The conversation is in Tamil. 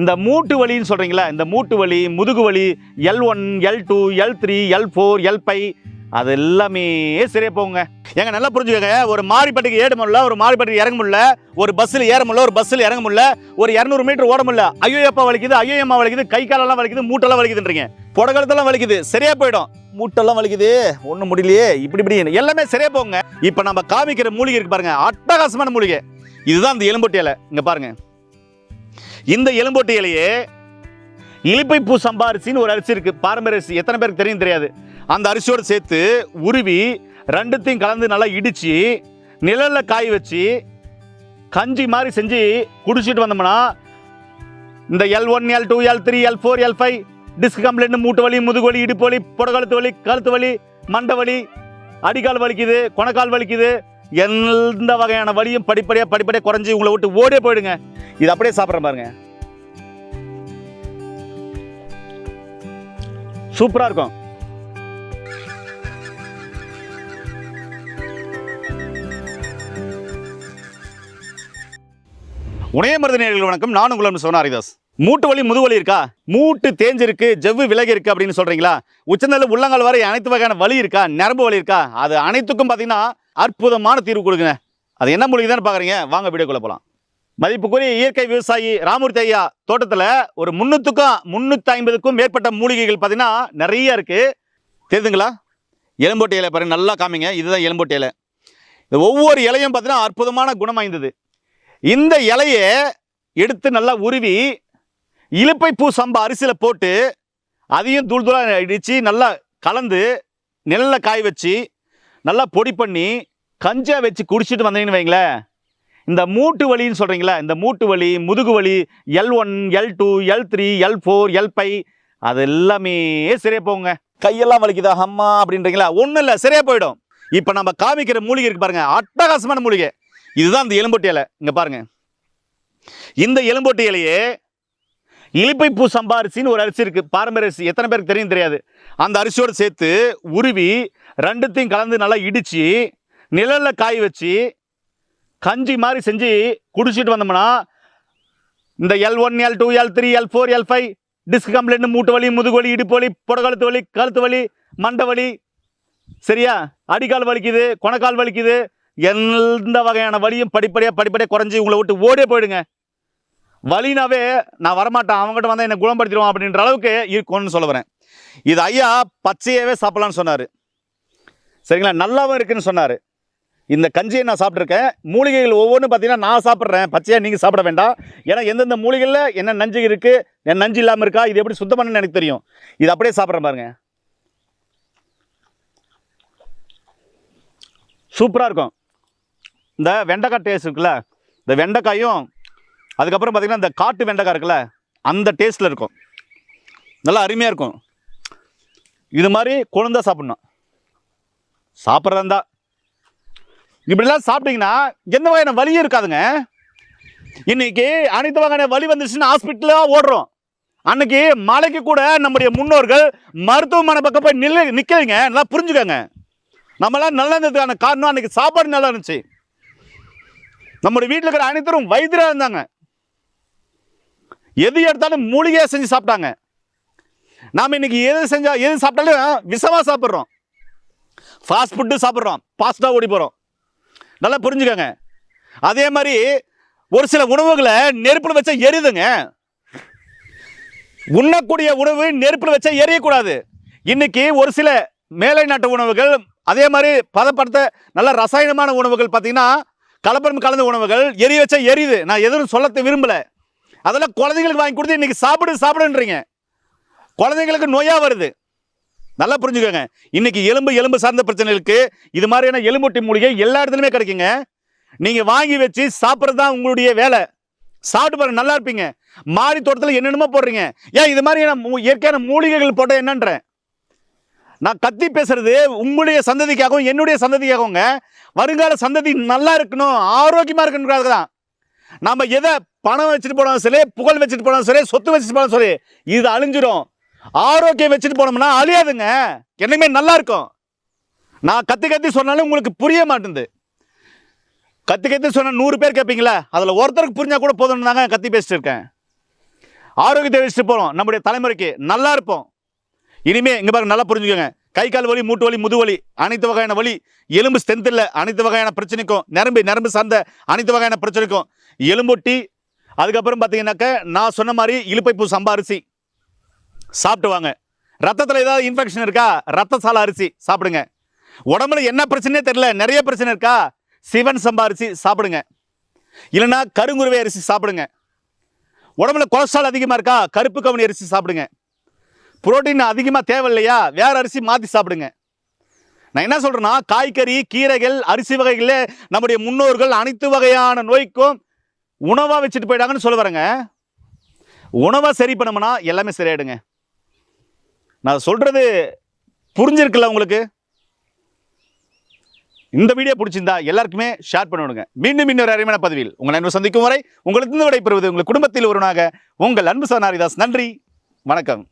இந்த மூட்டு வலின்னு சொல்கிறீங்களா இந்த மூட்டு வலி முதுகு வலி L one L two L three L four L five அது எல்லாமே சரியாக போகுங்க. ஏங்க நல்லா புரிஞ்சுக்கங்க. ஒரு மாரிப்பட்டிக்கு ஏட முடியல ஒரு மாரிப்பட்டிக்கு இறங்க முடியல ஒரு பஸ்ஸில் ஏற முடியல ஒரு பஸ்ஸில் இறங்க முடியல ஒரு இரநூறு மீட்டர் ஓட முடியல ஐயோ அப்பா வலிக்குது ஐயோ அம்மா வலிக்குது கை காலெல்லாம் வலிக்குது மூட்டெல்லாம் வலிக்குதுன்றீங்க. புடகலத்தெல்லாம் வலிக்குது சரியா போயிடும். மூட்டெல்லாம் வலிக்குது ஒன்றும் முடியலையே இப்படி இப்படி எல்லாமே சரியா போகுங்க. இப்போ நம்ம காமிக்கிற மூலிகை இருக்கு பாருங்க அட்டகாசமான மூலிகை. இதுதான் இந்த எலும்பொட்டி இலை. இங்க பாருங்க. இந்த எலும்பொட்டி இலிப்பை பூ சம்பா அரிசின்னு ஒரு அரிசி இருக்குது பாரம்பரிய அரிசி. எத்தனை பேருக்கு தெரியும் தெரியாது. அந்த அரிசியோடு சேர்த்து உருவி ரெண்டுத்தையும் கலந்து நல்லா இடித்து நிழலில் காய வச்சு கஞ்சி மாதிரி செஞ்சு குடிச்சிட்டு வந்தோம்னா இந்த L one L two L three L four L five disc complaint மூட்டு வலி முதுகு வலி இடுப்பு வலி புடகழுத்து வலி கழுத்து வலி மண்டை வலி அடிக்கால் வலிக்குது கொணக்கால் வலிக்குது. எந்த வகையான வலியும் படிப்படியாக படிப்படியாக குறைஞ்சி உங்களை விட்டு ஓடே போயிடுங்க. இது அப்படியே சாப்பிட்ற பாருங்க. சூப்பராக இருக்கும். உணய மருது வணக்கம். நான் உங்களும் சோனா ஹரிதாஸ் மூட்டு வலி முதுவலி இருக்கா? மூட்டு தேஞ்சிருக்கு ஜவ்வு விலகி இருக்கு அப்படின்னு சொல்றீங்களா? உச்சந்தல உள்ளங்கால் வரை அனைத்து வகையான வலி இருக்கா? நரம்பு வலி இருக்கா? அது அனைத்துக்கும் பார்த்தீங்கன்னா அற்புதமான தீர்வு கொடுங்க அது என்ன மூலிகை தான் பார்க்குறீங்க வாங்க வீடியோக்குள்ள போகலாம் மதிப்புக்குரிய இயற்கை விவசாயி ராமூர்த்தி ஐயா தோட்டத்தில் ஒரு முந்நூற்றுக்கும் முந்நூற்றி ஐம்பதுக்கும் மேற்பட்ட மூலிகைகள் பார்த்தீங்கன்னா நிறைய இருக்குது தெரியுதுங்களா? எலும்போட்டை இலை பாருங்கள் நல்லா காமிங்க. இதுதான் எலும்போட்டை இலை. இது ஒவ்வொரு இலையும் பார்த்தீங்கன்னா அற்புதமான குணம் வாய்ந்தது. இந்த இலையை எடுத்து நல்லா உருவி இலுப்பை பூ சம்பா அரிசியில் போட்டு அதையும் தூள் தூளாக இடித்து நல்லா கலந்து நெல்லை காய வச்சு நல்லா பொடி பண்ணி கஞ்சா வச்சு குடிச்சிட்டு வந்தீங்கன்னு வைங்களேன். இந்த மூட்டு வலின்னு சொல்கிறீங்களா இந்த மூட்டு வலி முதுகு வலி L one L two L three L four L five அது எல்லாமே சரியாக போகுங்க. கையெல்லாம் வலிக்குதா அம்மா அப்படின்றீங்களா? ஒன்றும் இல்லை சரியாக போயிடும். இப்போ நம்ம காமிக்கிற மூலிகை இருக்கு பாருங்க அட்டகாசமான மூலிகை. இதுதான் இந்த எலும்பொட்டி இலை. இங்கே பாருங்க. இந்த எலும்பொட்டி இலையே இலிப்பை பூ சம்பா அரிசின்னு ஒரு அரிசி இருக்குது பாரம்பரிய அரிசி. எத்தனை பேருக்கு தெரியும் தெரியாது. அந்த அரிசியோடு சேர்த்து உருவி ரெண்டுத்தையும் கலந்து நல்லா இடித்து நிழலில் காய வச்சு கஞ்சி மாதிரி செஞ்சு குடிச்சிட்டு வந்தோம்னா இந்த L one L two L three L four L five disc complaint மூட்டு வலி முதுகு வலி இடுப்பு வலி புடகழுத்து வலி கழுத்து வலி மண்டை வலி. சரியா? அடிக்கால் வலிக்குது கொணக்கால் வலிக்குது. எந்த வகையான வலியும் படிப்படியாக படிப்படியாக குறைஞ்சி உங்களை விட்டு ஓடே போயிடுங்க. வலினாவே நான் வரமாட்டேன் அவங்ககிட்ட வந்தால் என்னை குணப்படுத்திடுவான் அப்படின்ற அளவுக்கு இருக்கும்னு சொல்ல வரேன். இது ஐயா பச்சையாகவே சாப்பிடலாம்னு சொன்னார். சரிங்களா? நல்லாவும் இருக்குன்னு சொன்னார். இந்த கஞ்சியை நான் சாப்பிட்ருக்கேன் மூலிகைகள் ஒவ்வொன்றும் பார்த்தீங்கன்னா நான் சாப்பிட்றேன். பச்சையாக நீங்கள் சாப்பிட வேண்டாம். ஏன்னா எந்தெந்த மூலிகையில் என்ன நஞ்சு இருக்குது என் நஞ்சு இல்லாமல் இருக்கா இது எப்படி சுத்தம் பண்ணணும்னு எனக்கு தெரியும். இது அப்படியே சாப்பிட்றேன் பாருங்க. சூப்பராக இருக்கும். இந்த வெண்டைக்காய் டேஸ்ட் இருக்குல்ல இந்த வெண்டைக்காயும் அதுக்கப்புறம் பார்த்தீங்கன்னா இந்த காட்டு வெண்டைக்காய் இருக்குல்ல அந்த டேஸ்ட்டில் இருக்கும். நல்லா அருமையாக இருக்கும். இது மாதிரி குழந்தை சாப்பிட்ணும். சாப்பிட்றதா? இருந்தா இப்படிலாம் சாப்பிட்டீங்கன்னா எந்த வகையான வலியும் இருக்காதுங்க? இன்னைக்கு அனைத்து வகையான வலி வந்துருச்சுன்னு ஹாஸ்பிட்டலாக ஓடுறோம். அன்னைக்கு மலைக்கு கூட நம்முடைய முன்னோர்கள் மருத்துவமனை பக்கம் போய் நில்ல நிற்கிறீங்க நல்லா புரிஞ்சுக்கோங்க. நம்மளாம் நல்லா இருந்ததுக்கான காரணம் அன்னைக்கு சாப்பாடு நல்லா இருந்துச்சு. நம்முடைய வீட்டில் இருக்கிற அனைத்தரும் வைத்தியராக இருந்தாங்க. எது எடுத்தாலும் மூலிகையாக செஞ்சு சாப்பிட்டாங்க. நாம் இன்னைக்கு எது செஞ்சால் எது சாப்பிட்டாலும் விஷமாக சாப்பிட்றோம். ஃபாஸ்ட் ஃபுட்டு சாப்பிட்றோம். ஃபாஸ்ட்டாக ஓடி போகிறோம் நல்லா புரிஞ்சுக்கோங்க. அதே மாதிரி ஒரு சில உணவுகளை நெருப்பில் வச்சா எரியுதுங்க. உண்ணக்கூடிய உணவு நெருப்பில் வச்சா எரியக்கூடாது. இன்னைக்கு ஒரு சில மேலை நாட்டு உணவுகள் அதே மாதிரி பதப்படுத்த நல்ல ரசாயனமான உணவுகள் பார்த்தீங்கன்னா கலப்படம் கலந்த உணவுகள் எரிய வச்சா எரியுது. நான் எதுவும் சொல்ல விரும்பலை. அதெல்லாம் குழந்தைங்களுக்கு வாங்கி கொடுத்து இன்னைக்கு சாப்பிடு சாப்பிடுன்றீங்க. குழந்தைங்களுக்கு நோயாக வருது. நல்லா புரிஞ்சுக்கோங்க. இன்னைக்கு எலும்பு எலும்பு சார்ந்த பிரச்சனைகளுக்கு இது மாதிரியான எலும்புட்டி மூலிகை எல்லா இடத்துலையுமே கிடைக்குங்க. நீங்கள் வாங்கி வச்சு சாப்பிட்றது தான் உங்களுடைய வேலை. சாப்பிட்டு பாருங்க நல்லா இருப்பீங்க. மாடி தோட்டத்தில் என்னென்னமோ போடுறீங்க. ஏன் இது மாதிரியான இயற்கையான மூலிகைகள் போட்ட என்னன்றேன்? நான் கத்தி பேசுறது உங்களுடைய சந்ததிக்காகவும் என்னுடைய சந்ததிக்காகவுங்க. வருங்கால சந்ததி நல்லா இருக்கணும் ஆரோக்கியமாக இருக்கணுங்கிறதுக்கு தான். நம்ம எதை பணம் வச்சுட்டு போனாலும் சரி புகழ் வச்சுட்டு போனாலும் சரி சொத்து வச்சுட்டு போனாலும் சரி இது அழிஞ்சிரும். ஆரோக்கியம் வச்சுட்டு போனோம்னா அழியாதுங்க. என்னைக்குமே நல்லா இருக்கும். நான் கத்தி கத்தி சொன்னாலும் உங்களுக்கு புரிய மாட்டேங்குது கத்தி கத்தி சொன்னால் நூறு பேர் கேட்பீங்களா அதில் ஒருத்தருக்கு புரிஞ்சால் கூட போதும்னு தாங்க கத்தி பேசிட்டு இருக்கேன். ஆரோக்கியத்தை வச்சுட்டு போகிறோம் நம்முடைய தலைமுறைக்கு நல்லா இருப்போம். இனிமே இங்கே பாருங்க நல்லா புரிஞ்சுக்கோங்க. கை கால் வலி மூட்டு வலி முது வலி அனைத்து வகையான வலி. எலும்பு ஸ்ட்ரென்த் இல்லை அனைத்து வகையான பிரச்சனைக்கும் நரம்பு நரம்பு சார்ந்த அனைத்து வகையான பிரச்சனைக்கும். எலும்பொட்டி அதுக்கப்புறம் பார்த்தீங்கன்னாக்க நான் சொன்ன மாதிரி இலுப்பைப்பூ சம்பா அரிசி. சாப்பிட்டு வாங்க ரத்தத்தில் ஏதாவது இன்ஃபெக்ஷன் இருக்கா? ரத்த சால அரிசி சாப்பிடுங்க. உடம்புல என்ன பிரச்சனையே தெரில நிறைய பிரச்சனை இருக்கா? சிவன் சம்பா அரிசி சாப்பிடுங்க. இல்லைன்னா கருங்குருவை அரிசி சாப்பிடுங்க. உடம்புல கொலஸ்ட்ரால் அதிகமாக இருக்கா? கருப்பு கவுனி அரிசி சாப்பிடுங்க. புரோட்டீன் அதிகமாக தேவையில்லையா? வேறு அரிசி மாற்றி சாப்பிடுங்க. நான் என்ன சொல்கிறேன்னா காய்கறி கீரைகள் அரிசி வகைகளில் நம்முடைய முன்னோர்கள் அனைத்து வகையான நோய்க்கும் உணவாக வச்சுட்டு போயிட்டாங்கன்னு சொல்ல வரேங்க. உணவை சரி பண்ணோம்னா எல்லாமே சரியாயிடுங்க. நான் சொல்கிறது புரிஞ்சிருக்குல்ல உங்களுக்கு? இந்த வீடியோ பிடிச்சிருந்தா எல்லாருக்குமே ஷேர் பண்ணிவிடுங்க. மீண்டும் இன்னொரு அருமையான பதிவில் உங்களை அன்பு சந்திக்கும் வரை உங்களுக்கு விடைபெறுவது உங்கள் குடும்பத்தில் ஒருவனாக உங்கள் அன்பு சனாரிதாஸ் நன்றி. வணக்கம்.